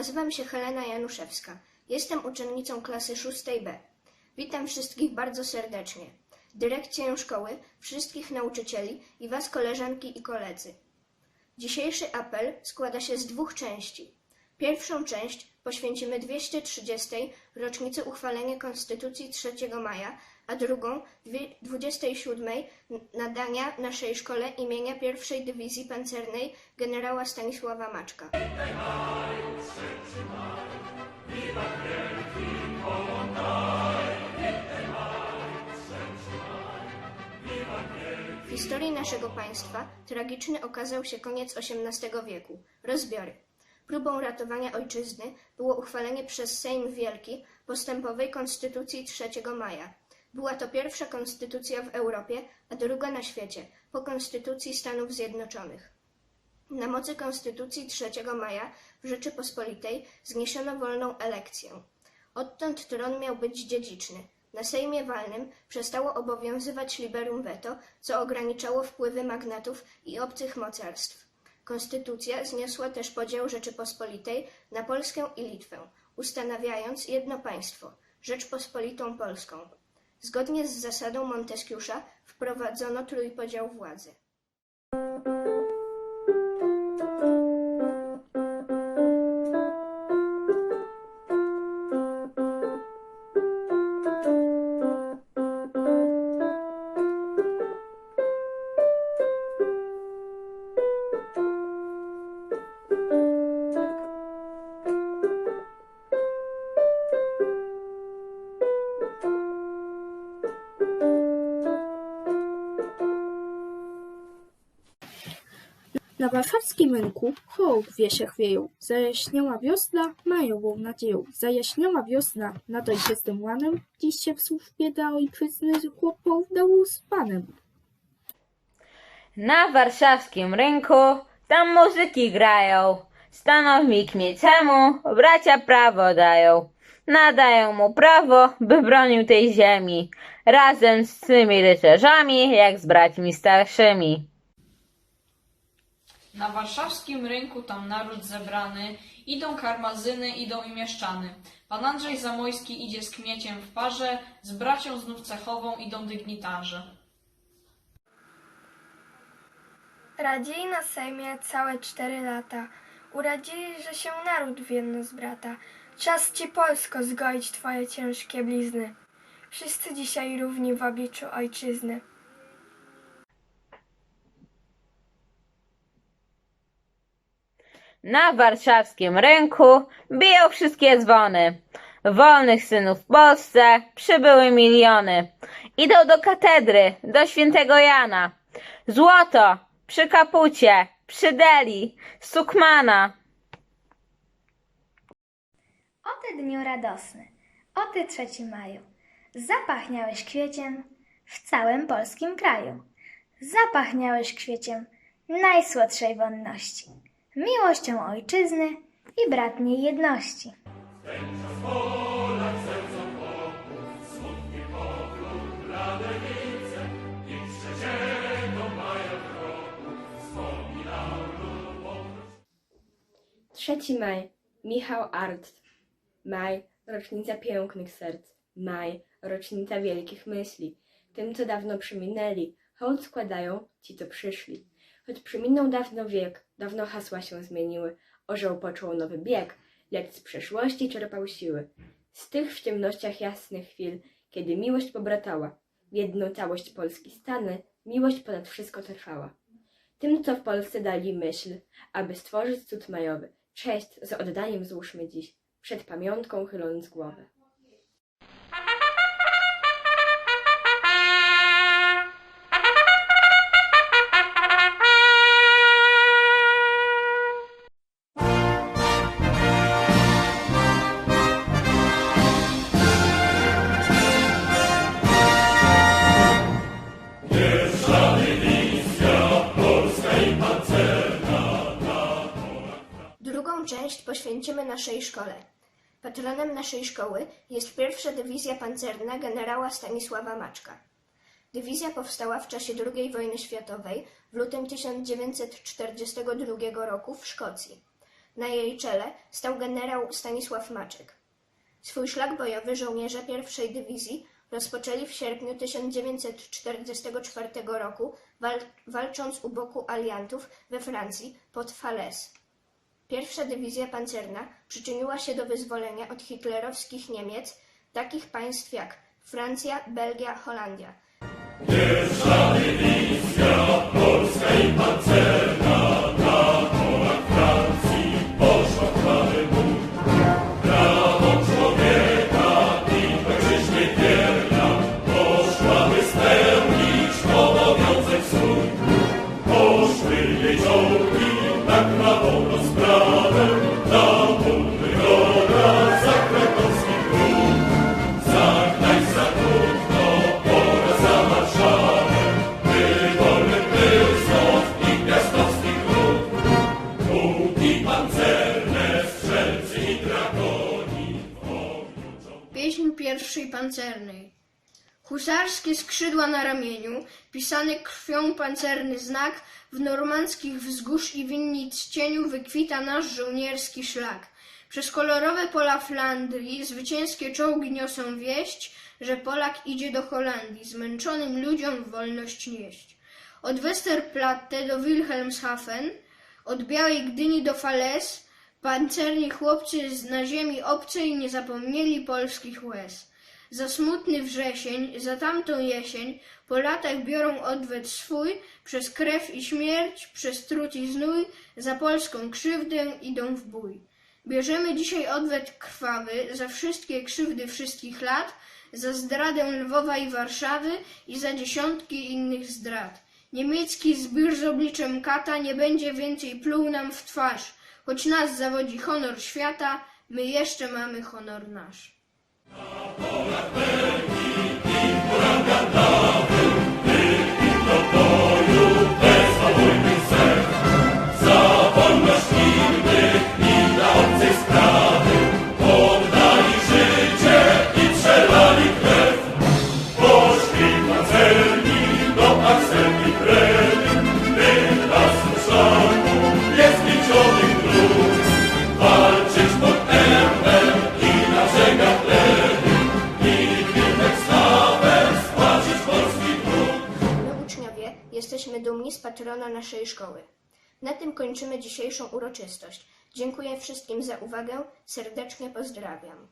Nazywam się Helena Januszewska. Jestem uczennicą klasy 6B. Witam wszystkich bardzo serdecznie. Dyrekcję szkoły, wszystkich nauczycieli i Was koleżanki i koledzy. Dzisiejszy apel składa się z dwóch części. Pierwszą część poświęcimy 230. rocznicy uchwalenia Konstytucji 3 maja, a drugą dwie- 27. nadania naszej szkole imienia pierwszej Dywizji Pancernej generała Stanisława Maczka. W historii naszego państwa tragiczny okazał się koniec XVIII wieku. Rozbiory. Próbą ratowania ojczyzny było uchwalenie przez Sejm Wielki postępowej Konstytucji 3 maja. Była to pierwsza konstytucja w Europie, a druga na świecie, po Konstytucji Stanów Zjednoczonych. Na mocy Konstytucji 3 maja w Rzeczypospolitej zniesiono wolną elekcję. Odtąd tron miał być dziedziczny. Na Sejmie Walnym przestało obowiązywać liberum veto, co ograniczało wpływy magnatów i obcych mocarstw. Konstytucja zniosła też podział Rzeczypospolitej na Polskę i Litwę, ustanawiając jedno państwo Rzeczpospolitą Polską. Zgodnie z zasadą Monteskiusza wprowadzono trójpodział władzy. Na warszawskim rynku chorągwie się chwieją. Zajaśniała wiosna majową nadzieją. Zajaśniała wiosna nad ojczystym łanem. Dziś się w służbie dla ojczyzny chłop porównał z panem. Na warszawskim rynku tam muzyki grają. Stanownik miecemu bracia prawo dają. Nadają mu prawo, by bronił tej ziemi. Razem z tymi rycerzami, jak z braćmi starszymi. Na warszawskim rynku tam naród zebrany, idą karmazyny, idą i mieszczany. Pan Andrzej Zamojski idzie z kmieciem w parze, z bracią znów cechową idą dygnitarze. Radzili na Sejmie całe cztery lata. Uradzili, że się naród w jedno zbrata. Czas ci Polsko zgoić twoje ciężkie blizny. Wszyscy dzisiaj równi w obliczu ojczyzny. Na warszawskim rynku biją wszystkie dzwony. Wolnych synów w Polsce przybyły miliony. Idą do katedry, do świętego Jana. Złoto przy kapucie, przy deli, sukmana. O ty dniu radosny, o ty trzeci maju, zapachniałeś kwieciem w całym polskim kraju. Zapachniałeś kwieciem najsłodszej wonności, miłością ojczyzny i bratniej jedności. Trzeci maj. Michał Art. Maj. Rocznica pięknych serc. Maj. Rocznica wielkich myśli. Tym, co dawno przyminęli, hołd składają ci, co przyszli. Choć przyminął dawno wiek, dawno hasła się zmieniły. Orzeł począł nowy bieg, lecz z przeszłości czerpał siły. Z tych w ciemnościach jasnych chwil, kiedy miłość pobratała, w jedną całość Polski stany, miłość ponad wszystko trwała. Tym, co w Polsce dali myśl, aby stworzyć cud majowy, cześć z oddaniem złóżmy dziś, przed pamiątką chyląc głowę. Poświęcimy naszej szkole. Patronem naszej szkoły jest pierwsza dywizja pancerna generała Stanisława Maczka. Dywizja powstała w czasie II wojny światowej w lutym 1942 roku w Szkocji. Na jej czele stał generał Stanisław Maczek. Swój szlak bojowy żołnierze pierwszej dywizji rozpoczęli w sierpniu 1944 roku, wal walcząc u boku aliantów we Francji pod Falaise. Pierwsza dywizja pancerna przyczyniła się do wyzwolenia od hitlerowskich Niemiec takich państw jak Francja, Belgia, Holandia. Husarskie skrzydła na ramieniu, pisany krwią pancerny znak, w normandzkich wzgórz i winnic cieniu wykwita nasz żołnierski szlak. Przez kolorowe pola Flandrii zwycięskie czołgi niosą wieść, że Polak idzie do Holandii, zmęczonym ludziom wolność nieść. Od Westerplatte do Wilhelmshaven, od Białej Gdyni do Fales, pancerni chłopcy na ziemi obcej nie zapomnieli polskich łez. Za smutny wrzesień, za tamtą jesień, po latach biorą odwet swój, przez krew i śmierć, przez trud i znój, za polską krzywdę idą w bój. Bierzemy dzisiaj odwet krwawy za wszystkie krzywdy wszystkich lat, za zdradę Lwowa i Warszawy i za dziesiątki innych zdrad. Niemiecki zbyr z obliczem kata nie będzie więcej pluł nam w twarz. Choć nas zawodzi honor świata, my jeszcze mamy honor nasz. ¡A por la! Naszej szkoły. Na tym kończymy dzisiejszą uroczystość. Dziękuję wszystkim za uwagę, serdecznie pozdrawiam.